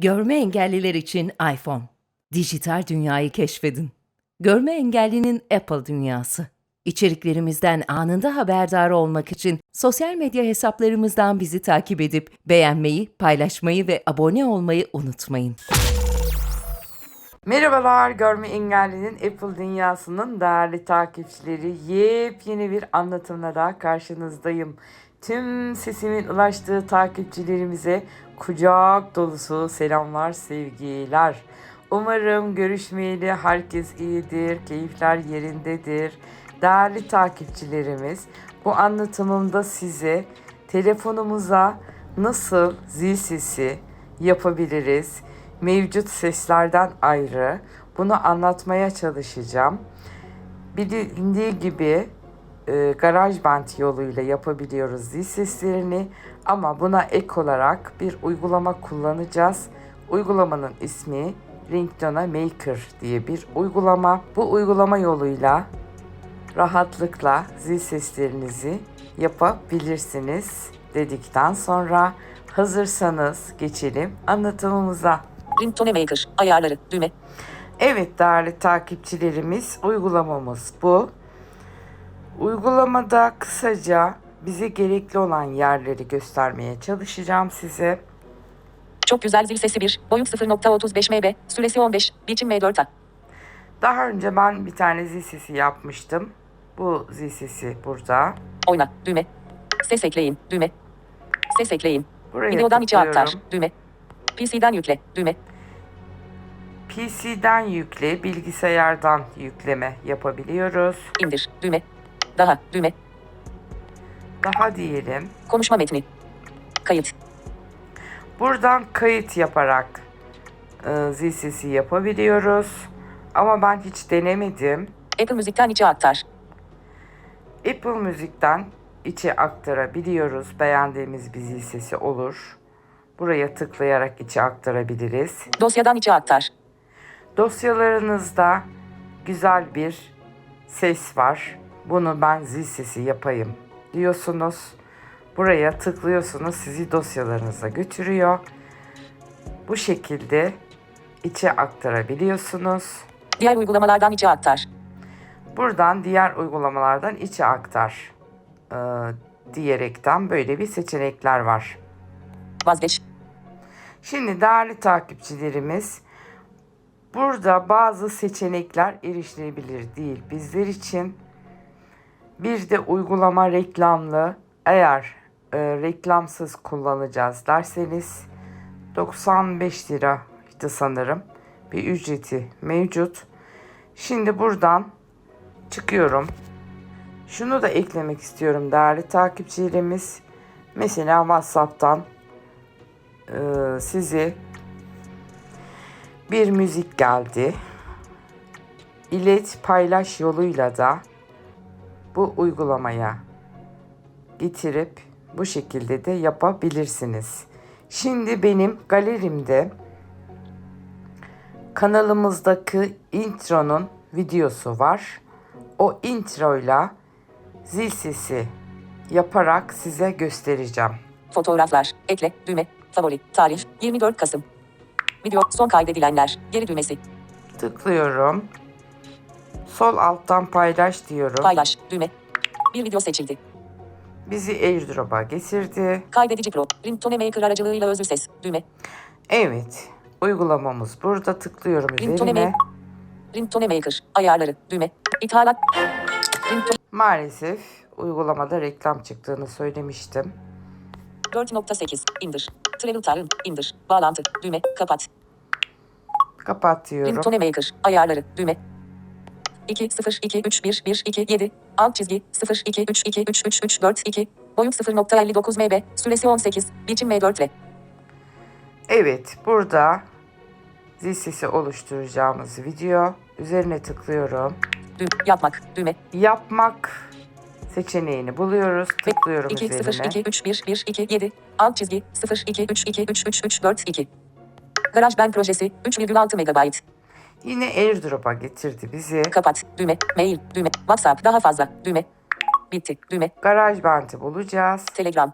Görme engelliler için iPhone. Dijital dünyayı keşfedin. Görme engellinin Apple dünyası. İçeriklerimizden anında haberdar olmak için sosyal medya hesaplarımızdan bizi takip edip beğenmeyi, paylaşmayı ve abone olmayı unutmayın. Merhabalar, Görme Engelli'nin Apple dünyasının değerli takipçileri. Yepyeni bir anlatımla daha karşınızdayım. Tüm sesimin ulaştığı takipçilerimize kucak dolusu selamlar, sevgiler. Umarım görüşmeyeli herkes iyidir, keyifler yerindedir. Değerli takipçilerimiz, bu anlatımımda size telefonumuza nasıl zil sesi yapabiliriz? Mevcut seslerden ayrı bunu anlatmaya çalışacağım. Bilindiği gibi e, GarageBand yoluyla yapabiliyoruz zil seslerini ama buna ek olarak bir uygulama kullanacağız. Uygulamanın ismi Ringtone Maker diye bir uygulama. Bu uygulama yoluyla rahatlıkla zil seslerinizi yapabilirsiniz dedikten sonra hazırsanız geçelim anlatımımıza. Ringtone Maker. Ayarları. Düğme. Evet değerli takipçilerimiz uygulamamız bu. Uygulamada kısaca bize gerekli olan yerleri göstermeye çalışacağım size. Çok güzel zil sesi 1. Boyut 0.35 MB. Süresi 15. Biçim M4A. Daha önce ben bir tane zil sesi yapmıştım. Bu zil sesi burada. Oyna. Düğme. Ses ekleyin. Düğme. Ses ekleyin. Buraya Videodan içe aktar. Düğme. PC'den yükle. Düğme. PC'den yükle, bilgisayardan yükleme yapabiliyoruz. İndir. Düğme. Daha. Düğme. Daha diyelim. Konuşma metni. Kayıt. Buradan kayıt yaparak e, zil sesi yapabiliyoruz. Ama ben hiç denemedim. Apple Müzik'ten içe aktar. Apple Müzik'ten içe aktarabiliyoruz. Beğendiğimiz bir zil sesi olur. Buraya tıklayarak içe aktarabiliriz. Dosyadan içe aktar. Dosyalarınızda güzel bir ses var. Bunu ben zil sesi yapayım diyorsunuz. Buraya tıklıyorsunuz sizi dosyalarınıza götürüyor. Bu şekilde içe aktarabiliyorsunuz. Diğer uygulamalardan içe aktar. Buradan diğer uygulamalardan içe aktar e, diyerekten böyle bir seçenekler var. Vazgeç. Şimdi değerli takipçilerimiz burada bazı seçenekler erişilebilir değil bizler için. Bir de uygulama reklamlı eğer e, reklamsız kullanacağız derseniz 95 liraydı sanırım bir ücreti mevcut. Şimdi buradan çıkıyorum. Şunu da eklemek istiyorum değerli takipçilerimiz. Mesela WhatsApp'tan e, sizi bir müzik geldi. İlet paylaş yoluyla da bu uygulamaya getirip bu şekilde de yapabilirsiniz. Şimdi benim galerimde kanalımızdaki intronun videosu var. O introyla zil sesi yaparak size göstereceğim. Fotoğraflar. Ekle. Düğme. Favori. Tarih. 24 Kasım. Video. Son kaydedilenler. Geri düğmesi. Tıklıyorum. Sol alttan paylaş diyorum. Paylaş. Düğme. Bir video seçildi. Bizi airdrop'a getirdi. Kaydedici Pro. Ringtone Maker aracılığıyla özür ses. Düğme. Evet. Uygulamamız burada. Tıklıyorum Ringtone üzerine. Maker. Ringtone Maker. Ayarları. Düğme. İthalat. Ringtone Maalesef uygulamada reklam çıktığını söylemiştim. 4.8. İndir. Travel Time. İndir. Bağlantı. Düğme. Kapat. Kapat diyorum. Ringtone Maker. Ayarları. Düğme. 2 0 2 3 1 1 2 7 alt çizgi 0 2 3 2 3 3 3 4 2 boyut 0.59 MB süresi 18 biçim M4 ile Evet. Burada zil sesi oluşturacağımız video. Üzerine tıklıyorum. düğme yapmak düğme Yapmak seçeneğini buluyoruz. Tıklıyorum 2 0 üzerine. 2 3 1 1 2 7 alt çizgi 0 2 3 2 3 3 3 4 2 GarageBand projesi 3,6 MB Yine airdrop'a getirdi bizi. kapat düğme mail düğme WhatsApp daha fazla düğme bitti düğme GarageBand'i bulacağız. Telegram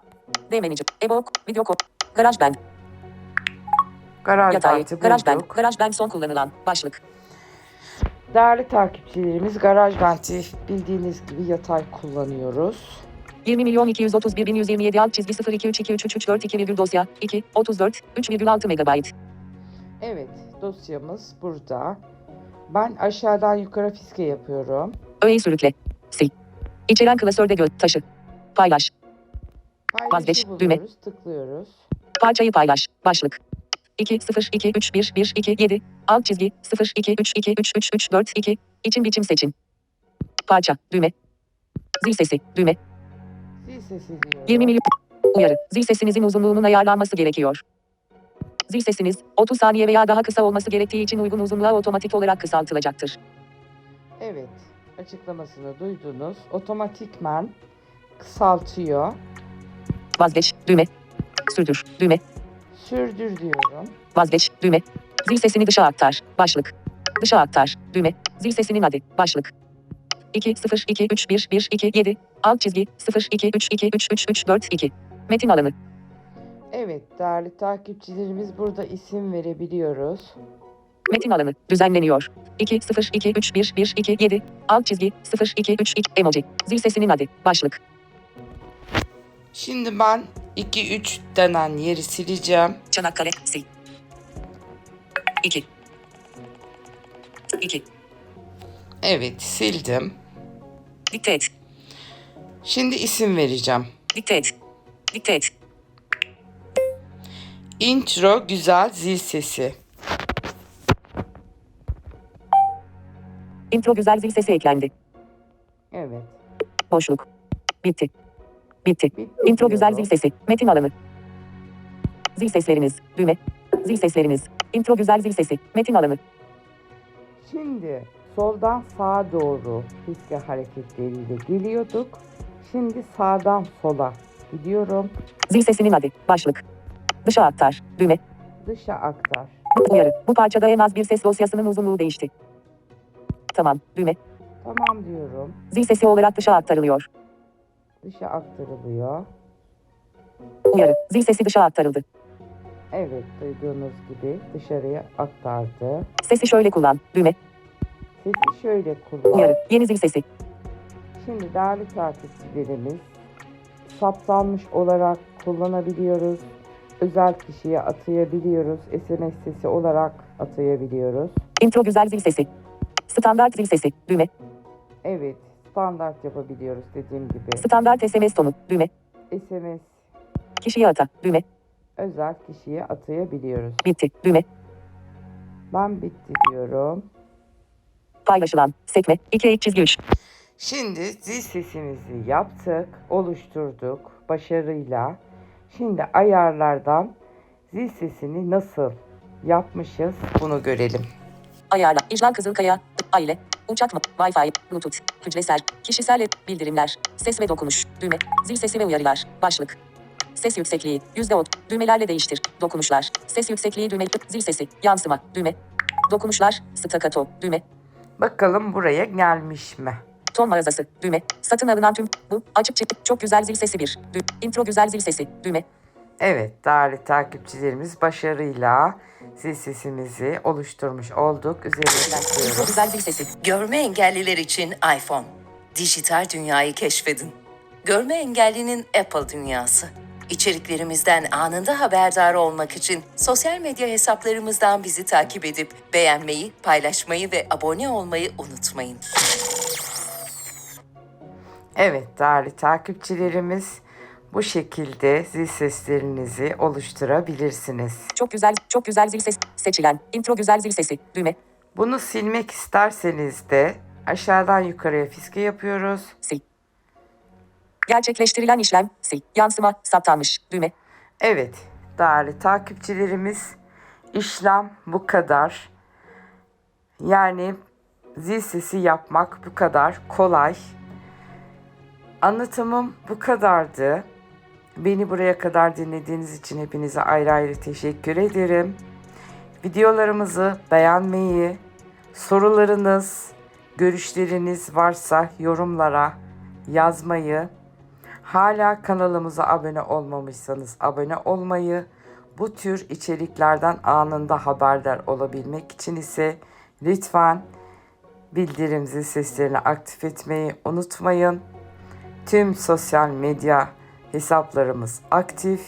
D Manager e-book video GarageBand Garaj Yatay. bandı Garaj band. bulduk. Garaj band son kullanılan. Başlık. Değerli takipçilerimiz garaj benti bildiğiniz gibi yatay kullanıyoruz. 20 milyon 231 bin 127 alt çizgi 02323334 virgül dosya 2 34 3,6 megabayt. Evet dosyamız burada. Ben aşağıdan yukarı fiske yapıyorum. Öğeyi sürükle. Sil. İçeren klasörde gö taşı. Paylaş. Paylaşı Vazgeç, düğme. buluyoruz, tıklıyoruz. Parçayı paylaş. Başlık. 2 0 2 3 1 1 2 7 alt çizgi 0 2 3 2 3 3 3 4 2 için biçim seçin. Parça düğme. Zil sesi düğme. Zil sesi diyorum. 20 milyon uyarı. Zil sesinizin uzunluğunun ayarlanması gerekiyor. Zil sesiniz 30 saniye veya daha kısa olması gerektiği için uygun uzunluğa otomatik olarak kısaltılacaktır. Evet açıklamasını duydunuz. Otomatikmen kısaltıyor. Vazgeç düğme. Sürdür düğme. Sürdür diyorum. Vazgeç düğme. Zil sesini dışa aktar. Başlık. Dışa aktar. Düğme. Zil sesinin adı. Başlık. 2 0 2 3 1 1 2 7 alt çizgi 0 2 3 2 3 3 3 4 2 Metin alanı. Evet değerli takipçilerimiz burada isim verebiliyoruz. Metin alanı düzenleniyor. 2 0 2 3 1 1 2 7 alt çizgi 0 2 3 2 emoji. Zil sesinin adı. Başlık. Şimdi ben 2-3 denen yeri sileceğim. Çanakkale sil. 2 2 Evet sildim. Dikte et. Şimdi isim vereceğim. Dikte et. Dikte et. Intro güzel zil sesi. Intro güzel zil sesi eklendi. Evet. Boşluk. Bitti. Bitti. Bitti Intro güzel zil sesi. Metin alanı. Zil sesleriniz. Düğme. Zil sesleriniz. Intro güzel zil sesi. Metin alanı. Şimdi soldan sağa doğru fiske hareketleriyle geliyorduk. Şimdi sağdan sola gidiyorum. Zil sesinin adı. Başlık. Dışa aktar. Düğme. Dışa aktar. Uyarı. Bu parçada en az bir ses dosyasının uzunluğu değişti. Tamam. Düğme. Tamam diyorum. Zil sesi olarak dışa aktarılıyor. Dışa aktarılıyor. Uyarı. Zil sesi dışa aktarıldı. Evet duyduğunuz gibi dışarıya aktardı. Sesi şöyle kullan. Düğme. Sesi şöyle kullan. Uyarı. Yeni zil sesi. Şimdi değerli takipçilerimiz saptanmış olarak kullanabiliyoruz. Özel kişiye atayabiliyoruz. SMS sesi olarak atayabiliyoruz. Intro güzel zil sesi. Standart zil sesi. Düğme. Evet standart yapabiliyoruz dediğim gibi. Standart SMS tonu. Düğme. SMS Kişiye ata. Düğme. özel kişiye atayabiliyoruz. Bitti. Düğme. Ben bitti diyorum. Paylaşılan. Sekme. 2 ek çizgi 3. Şimdi zil sesimizi yaptık, oluşturduk başarıyla. Şimdi ayarlardan zil sesini nasıl yapmışız bunu görelim. Ayarla. İclal Kızılkaya. Aile. Uçak mı? Wi-Fi. Bluetooth. Hücresel. Kişisel. Bildirimler. Ses ve dokunuş. Düğme. Zil sesi ve uyarılar. Başlık. Ses yüksekliği. Yüzde ot. Düğmelerle değiştir. Dokunuşlar. Ses yüksekliği düğme. Zil sesi. Yansıma. Düğme. Dokunuşlar. Staccato. Düğme. Bakalım buraya gelmiş mi? Ton mağazası. Düğme. Satın alınan tüm. Bu. Açık çıktı. Çok güzel zil sesi bir. Dü intro güzel zil sesi. Düğme. Evet değerli takipçilerimiz başarıyla zil sesimizi oluşturmuş olduk. Üzerine Intro tıklıyoruz. güzel zil sesi. Görme engelliler için iPhone. Dijital dünyayı keşfedin. Görme engellinin Apple dünyası. İçeriklerimizden anında haberdar olmak için sosyal medya hesaplarımızdan bizi takip edip beğenmeyi, paylaşmayı ve abone olmayı unutmayın. Evet değerli takipçilerimiz bu şekilde zil seslerinizi oluşturabilirsiniz. Çok güzel. Çok güzel zil sesi. Seçilen. Intro güzel zil sesi. Düğme. Bunu silmek isterseniz de aşağıdan yukarıya fiske yapıyoruz. Sil. Gerçekleştirilen işlem. Sil. Yansıma. Saptanmış. Düğme. Evet değerli takipçilerimiz işlem bu kadar. Yani zil sesi yapmak bu kadar kolay. Anlatımım bu kadardı. Beni buraya kadar dinlediğiniz için hepinize ayrı ayrı teşekkür ederim. Videolarımızı beğenmeyi, sorularınız, görüşleriniz varsa yorumlara yazmayı, hala kanalımıza abone olmamışsanız abone olmayı, Bu tür içeriklerden anında haberdar olabilmek için ise lütfen bildirim zil seslerini aktif etmeyi unutmayın. Tüm sosyal medya hesaplarımız aktif.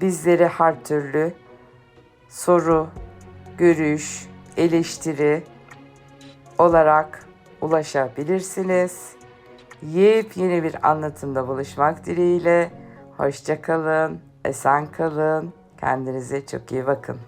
Bizlere her türlü soru, görüş, eleştiri olarak ulaşabilirsiniz. Yepyeni bir anlatımda buluşmak dileğiyle. Hoşça kalın, esen kalın. Kendinize çok iyi bakın.